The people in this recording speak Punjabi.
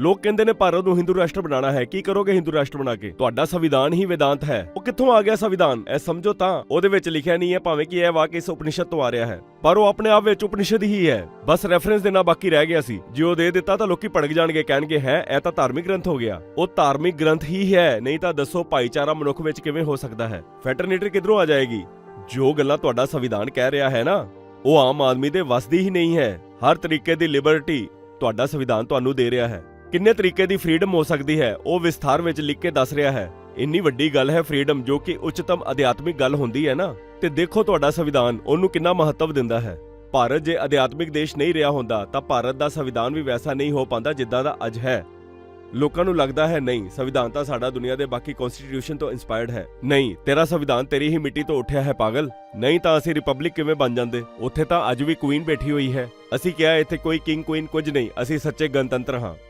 ਲੋਕ ਕਹਿੰਦੇ ਨੇ ਭਾਰਤ ਨੂੰ ਹਿੰਦੂ ਰਾਸ਼ਟਰ ਬਣਾਉਣਾ ਹੈ। ਕੀ ਕਰੋਗੇ ਹਿੰਦੂ ਰਾਸ਼ਟਰ ਬਣਾ ਕੇ? ਤੁਹਾਡਾ ਸੰਵਿਧਾਨ ਹੀ ਵੇਦਾਂਤ ਹੈ। ਉਹ ਕਿੱਥੋਂ ਆ ਗਿਆ ਸੰਵਿਧਾਨ? ਇਹ ਸਮਝੋ ਤਾਂ। ਉਹਦੇ ਵਿੱਚ ਲਿਖਿਆ ਨਹੀਂ ਹੈ, ਭਾਵੇਂ ਕਿ ਇਹ ਵਾਕ ਇਸ ਉਪਨਿਸ਼ਦ ਤੋਂ ਆ ਰਿਹਾ ਹੈ। ਪਰ ਉਹ ਆਪਣੇ ਆਪ ਵਿੱਚ ਉਪਨਿਸ਼ਦ ਹੀ ਹੈ। ਬਸ ਰੈਫਰੈਂਸ ਦੇਣਾ ਬਾਕੀ ਰਹਿ ਗਿਆ ਸੀ। ਜੇ ਉਹ ਦੇ ਦਿੱਤਾ ਤਾਂ ਲੋਕੀ ਭੜਕ ਜਾਣਗੇ, ਕਹਿਣਗੇ, ਹੈ, ਇਹ ਤਾਂ ਧਾਰਮਿਕ ਗ੍ਰੰਥ ਹੋ ਗਿਆ। ਉਹ ਧਾਰਮਿਕ ਗ੍ਰੰਥ ਹੀ ਹੈ। ਨਹੀਂ ਤਾਂ ਦੱਸੋ, ਭਾਈਚਾਰਾ ਮਨੁੱਖ ਵਿੱਚ ਕਿਵੇਂ ਹੋ ਸਕਦਾ ਹੈ? ਫੈਟਰਨਿਟੀ ਕਿੱਧਰੋਂ ਆ ਜਾਏਗੀ? ਜੋ ਗੱਲਾਂ ਤੁਹਾਡਾ ਸੰਵਿਧਾਨ ਕਹਿ ਰਿਹਾ ਹੈ ਨਾ, ਉਹ ਆਮ ਆਦਮੀ ਦੇ ਵੱਸਦੀ ਹੀ ਨਹੀਂ ਹੈ। ਹਰ ਤਰੀਕੇ ਦੀ ਲਿਬਰਟੀ ਤੁਹਾਡਾ ਸੰਵਿਧਾਨ ਤੁਹਾਨੂੰ ਦੇ ਰਿਹਾ ਹੈ। ਕਿੰਨੇ ਤਰੀਕੇ ਦੀ ਫ੍ਰੀडम ਹੋ ਸਕਦੀ ਹੈ, ਉਹ ਵਿਸਥਾਰ ਵਿੱਚ ਲਿਖ ਕੇ ਦੱਸ ਰਿਹਾ ਹੈ। ਇੰਨੀ ਵੱਡੀ ਗੱਲ ਹੈ ਫ੍ਰੀडम ਜੋ ਕਿ ਉੱਚਤਮ ਅਧਿਆਤਮਿਕ ਗੱਲ ਹੁੰਦੀ ਹੈ ਨਾ। ਤੇ ਦੇਖੋ ਤੁਹਾਡਾ ਸੰਵਿਧਾਨ, ਉਹਨੂੰ ਕਿੰਨਾ ਮਹੱਤਵ ਦਿੰਦਾ ਹੈ। ਭਾਰਤ ਜੇ ਅਧਿਆਤਮਿਕ ਦੇਸ਼ ਨਹੀਂ ਰਿਹਾ ਹੁੰਦਾ, ਤਾਂ ਭਾਰਤ ਦਾ ਸੰਵਿਧਾਨ ਵੀ ਵੈਸਾ ਨਹੀਂ ਹੋ ਪਾਉਂਦਾ ਜਿੱਦਾਂ ਦਾ ਅੱਜ ਹੈ। ਲੋਕਾਂ ਨੂੰ ਲੱਗਦਾ ਹੈ, ਨਹੀਂ, ਸੰਵਿਧਾਨ ਤਾਂ ਸਾਡਾ ਦੁਨੀਆ ਦੇ ਬਾਕੀ ਕਨਸਟੀਟਿਊਸ਼ਨ ਤੋਂ ਇਨਸਪਾਇਰਡ ਹੈ। ਨਹੀਂ, ਤੇਰਾ ਸੰਵਿਧਾਨ ਤੇਰੀ ਹੀ ਮਿੱਟੀ ਤੋਂ ਉੱਠਿਆ ਹੈ ਪਾਗਲ। ਨਹੀਂ ਤਾਂ ਅਸੀਂ ਰਿਪਬਲਿਕ ਕਿਵੇਂ ਬਣ ਜਾਂਦੇ? ਉੱਥੇ ਤਾਂ ਅੱਜ ਵੀ ਕੁਈਨ ਬੈਠੀ ਹੋਈ ਹੈ। ਅਸੀਂ ਕਿਹਾ ਇੱਥੇ ਕੋਈ ਕਿੰਗ ਕੁਈਨ ਕੁਝ ਨਹੀਂ, ਅਸੀਂ ਸੱਚੇ ਗਣਤੰਤਰ ਹਾਂ।